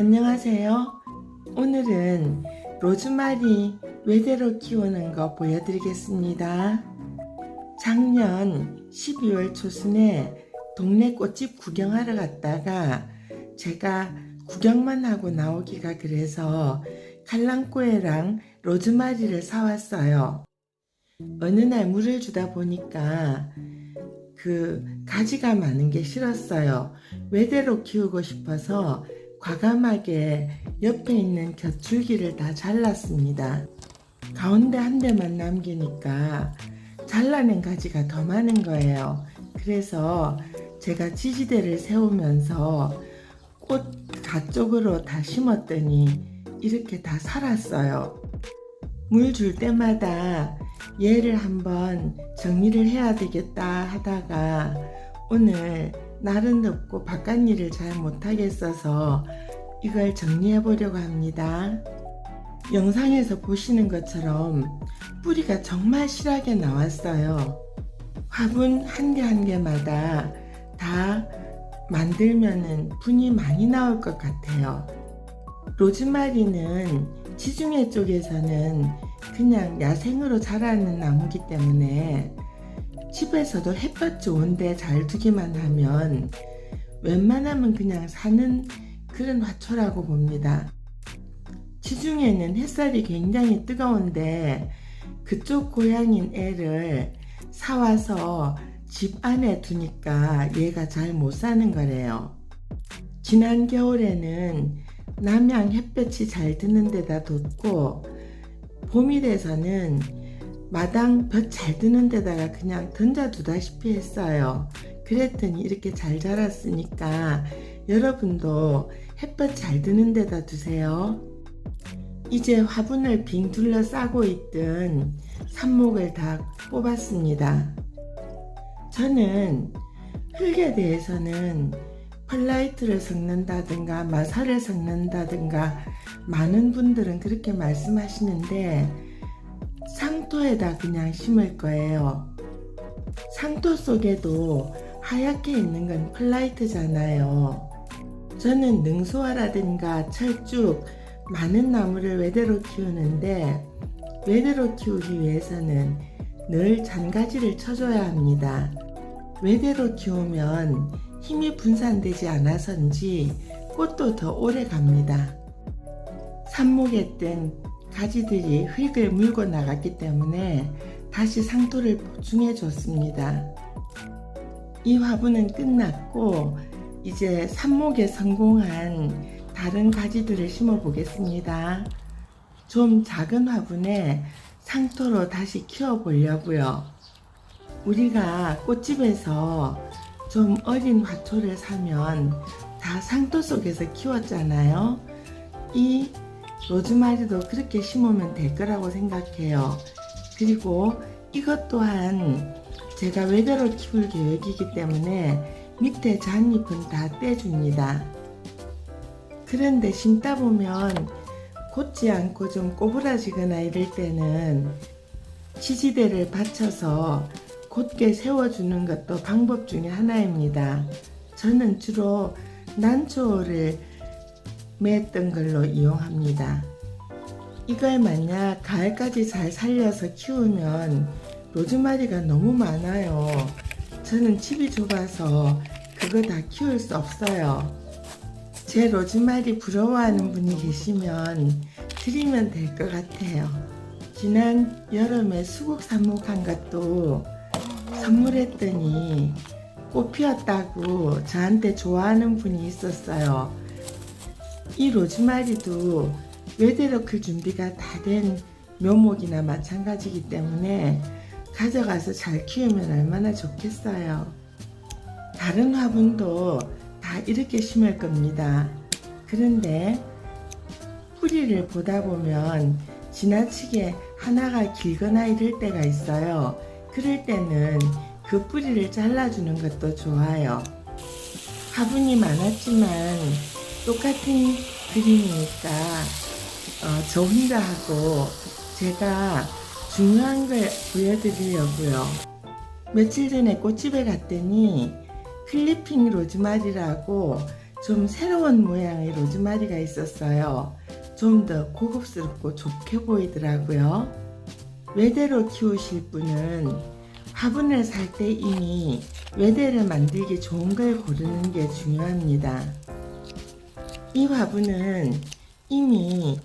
안녕하세요. 오늘은 로즈마리 외대로 키우는 거 보여드리겠습니다. 작년 12월 초순에 동네 꽃집 구경하러 갔다가 제가 구경만 하고 나오기가 그래서 칼랑꼬에랑 로즈마리를 사왔어요. 어느 날 물을 주다 보니까 그 가지가 많은 게 싫었어요. 외대로 키우고 싶어서 과감하게 옆에 있는 곁줄기를 다 잘랐습니다. 가운데 한 대만 남기니까 잘라낸 가지가 더 많은 거예요. 그래서 제가 지지대를 세우면서 꽃 가쪽으로 다 심었더니 이렇게 다 살았어요. 물 줄 때마다 얘를 한번 정리를 해야 되겠다 하다가 오늘 날은 덥고 바깥 일을 잘 못하겠어서 이걸 정리해 보려고 합니다. 영상에서 보시는 것처럼 뿌리가 정말 실하게 나왔어요. 화분 한 개 한 개마다 다 만들면은 분이 많이 나올 것 같아요. 로즈마리는 지중해 쪽에서는 그냥 야생으로 자라는 나무기 때문에 집에서도 햇볕 좋은데 잘 두기만 하면 웬만하면 그냥 사는 그런 화초라고 봅니다. 지중해는 햇살이 굉장히 뜨거운데 그쪽 고향인 애를 사와서 집 안에 두니까 얘가 잘 못 사는 거래요. 지난 겨울에는 남양 햇볕이 잘 드는 데다 뒀고 봄이 돼서는 마당 볕 잘 드는 데다가 그냥 던져두다시피 했어요. 그랬더니 이렇게 잘 자랐으니까 여러분도 햇볕 잘 드는 데다 두세요. 이제 화분을 빙 둘러 싸고 있던 삽목을 다 뽑았습니다. 저는 흙에 대해서는 펄라이트를 섞는다든가 마사를 섞는다든가 많은 분들은 그렇게 말씀하시는데 상토에다 그냥 심을 거예요. 상토 속에도 하얗게 있는 건 펄라이트잖아요. 저는 능소화라든가 철쭉 많은 나무를 외대로 키우는데 외대로 키우기 위해서는 늘 잔가지를 쳐줘야 합니다. 외대로 키우면 힘이 분산되지 않아서인지 꽃도 더 오래 갑니다. 삽목에 뜬 가지들이 흙을 물고 나갔기 때문에 다시 상토를 보충해 줬습니다. 이 화분은 끝났고 이제 삽목에 성공한 다른 가지들을 심어 보겠습니다. 좀 작은 화분에 상토로 다시 키워 보려고요. 우리가 꽃집에서 좀 어린 화초를 사면 다 상토 속에서 키웠잖아요. 이 로즈마리도 그렇게 심으면 될 거라고 생각해요. 그리고 이것 또한 제가 외대로 키울 계획이기 때문에 밑에 잔잎은 다 떼줍니다. 그런데 심다 보면 곧지 않고 좀 꼬부라지거나 이럴 때는 지지대를 받쳐서 곧게 세워주는 것도 방법 중에 하나입니다. 저는 주로 난초를 맸던 걸로 이용합니다. 이걸 만약 가을까지 잘 살려서 키우면 로즈마리가 너무 많아요. 저는 집이 좁아서 그거 다 키울 수 없어요. 제 로즈마리 부러워하는 분이 계시면 드리면 될 것 같아요. 지난 여름에 수국 삽목한 것도 선물했더니 꽃 피었다고 저한테 좋아하는 분이 있었어요. 이 로즈마리도 외대로 클 준비가 다 된 묘목이나 마찬가지이기 때문에 가져가서 잘 키우면 얼마나 좋겠어요. 다른 화분도 다 이렇게 심을 겁니다. 그런데 뿌리를 보다 보면 지나치게 하나가 길거나 이럴 때가 있어요. 그럴 때는 그 뿌리를 잘라주는 것도 좋아요. 화분이 많았지만 똑같은 그림이니까 어, 저 혼자 하고 제가 중요한 걸 보여드리려고요. 며칠 전에 꽃집에 갔더니 클리핑 로즈마리라고 좀 새로운 모양의 로즈마리가 있었어요. 좀 더 고급스럽고 좋게 보이더라고요. 외대로 키우실 분은 화분을 살 때 이미 외대를 만들기 좋은 걸 고르는 게 중요합니다. 이 화분은 이미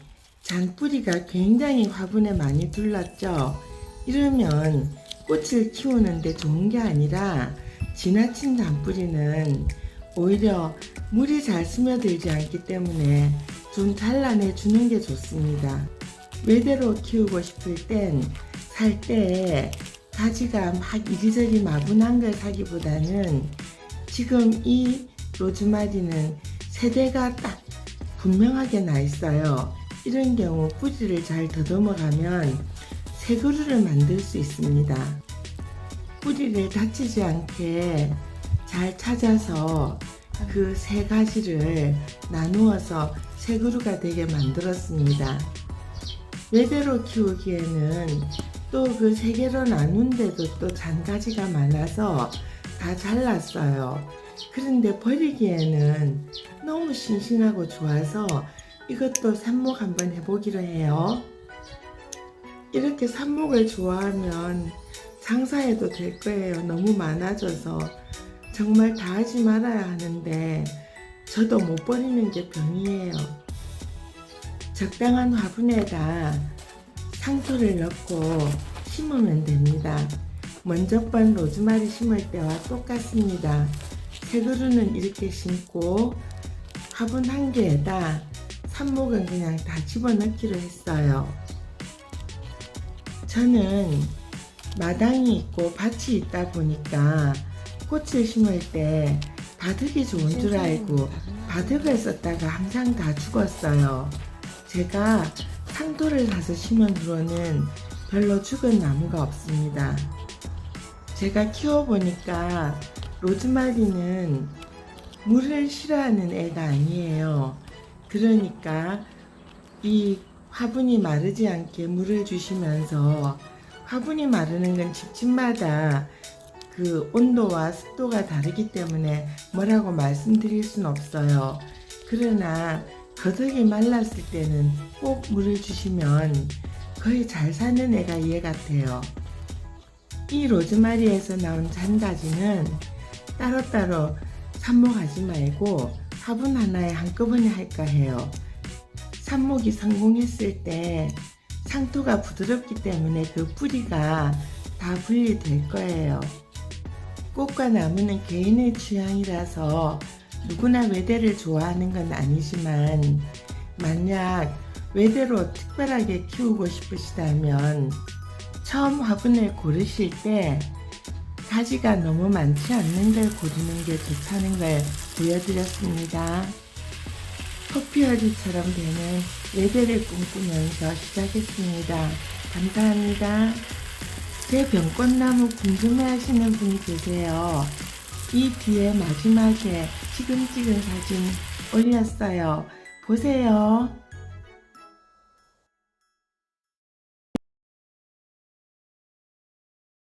잔뿌리가 굉장히 화분에 많이 둘렀죠. 이러면 꽃을 키우는데 좋은 게 아니라 지나친 잔뿌리는 오히려 물이 잘 스며들지 않기 때문에 좀 잘라내 주는 게 좋습니다. 외대로 키우고 싶을 땐 살 때 가지가 막 이리저리 마구난 걸 사기보다는 지금 이 로즈마리는 세대가 딱 분명하게 나 있어요. 이런 경우 뿌리를 잘 더듬어가면 새 그루를 만들 수 있습니다. 뿌리를 다치지 않게 잘 찾아서 그 세 가지를 나누어서 새 그루가 되게 만들었습니다. 외대로 키우기에는 또 그 세 개로 나눈데도 또 잔가지가 많아서 다 잘랐어요. 그런데 버리기에는 너무 싱싱하고 좋아서 이것도 삽목 한번 해보기로 해요. 이렇게 삽목을 좋아하면 장사해도 될 거예요. 너무 많아져서 정말 다 하지 말아야 하는데 저도 못 버리는 게 병이에요. 적당한 화분에다 상토를 넣고 심으면 됩니다. 먼저 번 로즈마리 심을 때와 똑같습니다. 새 그루는 이렇게 심고 화분 한 개에다 삽목은 그냥 다 집어넣기로 했어요. 저는 마당이 있고 밭이 있다 보니까 꽃을 심을 때 바득이 좋은 줄 알고 바득을 썼다가 항상 다 죽었어요. 제가 상토를 사서 심은 후로는 별로 죽은 나무가 없습니다. 제가 키워보니까 로즈마리는 물을 싫어하는 애가 아니에요. 그러니까 이 화분이 마르지 않게 물을 주시면서 화분이 마르는 건 집집마다 그 온도와 습도가 다르기 때문에 뭐라고 말씀드릴 순 없어요. 그러나 거덕이 말랐을 때는 꼭 물을 주시면 거의 잘 사는 애가 얘 같아요. 이 로즈마리에서 나온 잔가지는 따로따로 삽목하지 말고 화분 하나에 한꺼번에 할까 해요. 삽목이 성공했을 때 상토가 부드럽기 때문에 그 뿌리가 다 분리될 거예요. 꽃과 나무는 개인의 취향이라서 누구나 외대를 좋아하는 건 아니지만 만약 외대로 특별하게 키우고 싶으시다면 처음 화분을 고르실 때 가지가 너무 많지 않는 걸 고르는 게 좋다는 걸 보여드렸습니다. 커피어리처럼 되는 외대를 꿈꾸면서 시작했습니다. 감사합니다. 제 병꽃나무 궁금해 하시는 분이 계세요. 이 뒤에 마지막에 지근지근 사진 올렸어요. 보세요.